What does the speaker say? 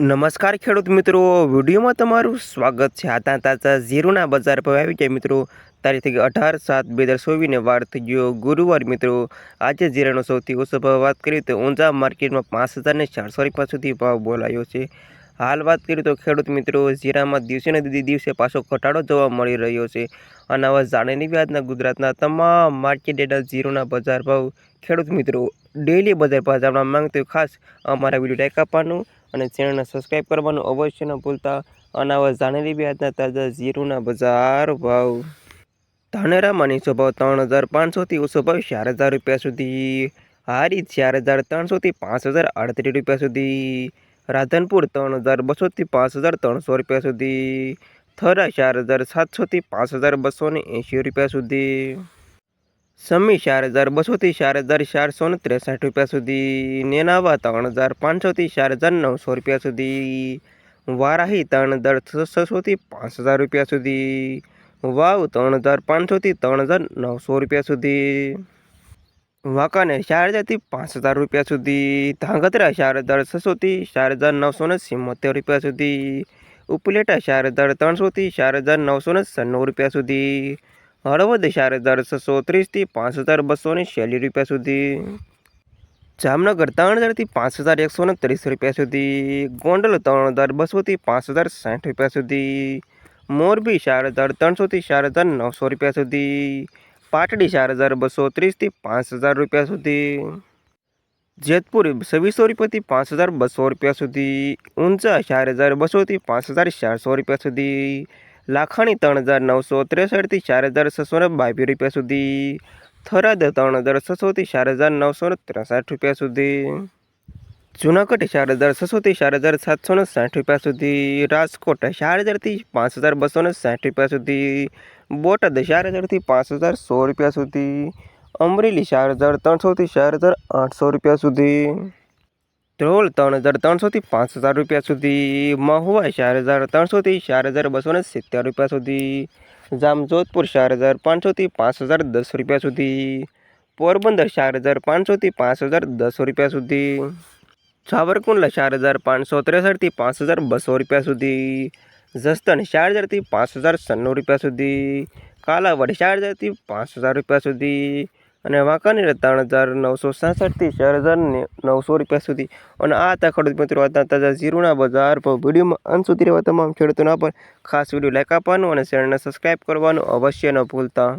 નમસ્કાર ખેડૂત મિત્રો, વિડીયોમાં તમારું સ્વાગત છે. આતા તાજા ઝીરોના બજાર પર આવી ગયા મિત્રો. તારીખ અઢાર સાત બે હજાર ચોવીસને વાર થઈ ગયો ગુરુવાર મિત્રો. આજે જીરાનો સૌથી ઓછો ભાવ વાત કરીએ તો ઊંઝા માર્કેટમાં પાંચ હજારને ચારસો રૂપિયા સુધી ભાવ બોલાયો છે. હાલ વાત કરીએ તો ખેડૂત મિત્રો જીરામાં દિવસે ને દિવસે પાછો ઘટાડો જોવા મળી રહ્યો છે. અને આવા જાણીની વ્યાજના ગુજરાતના તમામ માર્કેટ ડેટા ઝીરોના બજાર ભાવ ખેડૂત મિત્રો ડેલી બજાર ભાવ જાણવા માંગતો હોય ખાસ અમારા વીડિયો લાઈક આપવાનું અને ચેનલને સબસ્ક્રાઈબ કરવાનું અવશ્ય ન ભૂલતા. અને આવા જાણેલી વ્યાજના તાજા ઝીરોના બજાર ભાવ. ધાનેરામાં નીચો ભાવ ત્રણ હજાર પાંચસોથી ઓછો ભાવ ચાર હજાર રૂપિયા સુધી. હારી ચાર હજાર ત્રણસોથી પાંચ હજાર આડત્રીસ રૂપિયા સુધી. રાધનપુર ત્રણ હજાર બસોથી પાંચ હજાર ત્રણસો રૂપિયા સુધી. થરા ચાર હજાર સાતસોથી પાંચ હજાર બસો ને એંશી રૂપિયા સુધી. સમી ચાર હજાર બસોથી ચાર હજાર ચારસો ને ત્રેસઠ રૂપિયા સુધી, નેનાવા ત્રણ હજાર પાંચસોથી ચાર હજાર નવસો રૂપિયા સુધી, વારાહી ત્રણ હજાર છસોથી પાંચ હજાર રૂપિયા સુધી, વાવ ત્રણ હજાર પાંચસોથી ત્રણ હજાર નવસો રૂપિયા સુધી, વાંકાનેર ચાર હજારથી પાંચ હજાર રૂપિયા સુધી, ધાંગધ્રા ચાર હજાર છસોથી ચાર હજાર નવસો ને સિત્તોતેર રૂપિયા સુધી, ઉપલેટા ચાર હજાર ત્રણસોથી ચાર હજાર નવસો ને રૂપિયા સુધી હળવદ હજાર છસો ત્રીસથી પાંચ હજાર બસો ને રૂપિયા સુધી. જામનગર ત્રણ હજારથી પાંચ હજાર એકસો ને ત્રીસ રૂપિયા સુધી. ગોંડલ ત્રણ હજાર બસોથી પાંચ હજાર સાઠ રૂપિયા સુધી. મોરબી ચાર હજાર ત્રણસોથી ચાર હજાર નવસો રૂપિયા સુધી. પાટડી ચાર હજાર બસો ત્રીસથી પાંચ હજાર રૂપિયા સુધી. જેતપુર છવ્વીસો રૂપિયાથી પાંચ હજાર બસો રૂપિયા સુધી. ઊંઝા ચાર હજાર બસોથી પાંચ હજાર ચારસો રૂપિયા સુધી. લાખાણી ત્રણ હજાર નવસો ત્રેસઠથી ચાર હજાર છસો ને બાવીસ રૂપિયા સુધી. થરાદ ત્રણ હજાર છસોથી ચાર હજાર નવસો ને ત્રેસઠ રૂપિયા સુધી. જુનાગઢ ચાર હજાર છસોથી ચાર હજાર સાતસો ને સાઠ રૂપિયા સુધી. રાજકોટ ચાર હજારથી પાંચ હજાર બસો ને સાઠ રૂપિયા સુધી. બોટાદ ચાર હજારથી પાંચ હજાર સો રૂપિયા સુધી. અમરેલી ચાર હજાર ત્રણસોથી ચાર હજાર આઠસો રૂપિયા સુધી. ધ્રોલ ત્રણ હજાર ત્રણસોથી પાંચ હજાર રૂપિયા સુધી મહુવા ચાર હજાર ત્રણસોથી ચાર હજાર બસો ને સિત્તેર રૂપિયા સુધી. જામજોધપુર ચાર હજાર પાંચસોથી પાંચ હજાર દસ રૂપિયા સુધી. પોરબંદર ચાર હજાર પાંચસોથી પાંચ હજાર દસ રૂપિયા સુધી. સાવરકુંડલા ચાર હજાર પાંચસો ત્રેસઠથી પાંચ હજાર બસો રૂપિયા સુધી. જસદણ ચાર હજારથી પાંચ હજાર સન્નું રૂપિયા સુધી. કાલાવડ ચાર હજારથી પાંચ હજાર રૂપિયા સુધી. અને વાંકાનેર ત્રણ હજાર નવસો સાસઠથી ચાર હજાર નવસો રૂપિયા સુધી. અને આ હતા ખેડૂત મિત્રો હતા તાજા ઝીરોના બજાર પર વિડીયોમાં અંત સુધી રહેવા તમામ ખેડૂતોના પર ખાસ વીડિયો લાઈક આપવાનું અને ચેનલને સબસ્ક્રાઈબ કરવાનું અવશ્ય ન ભૂલતા.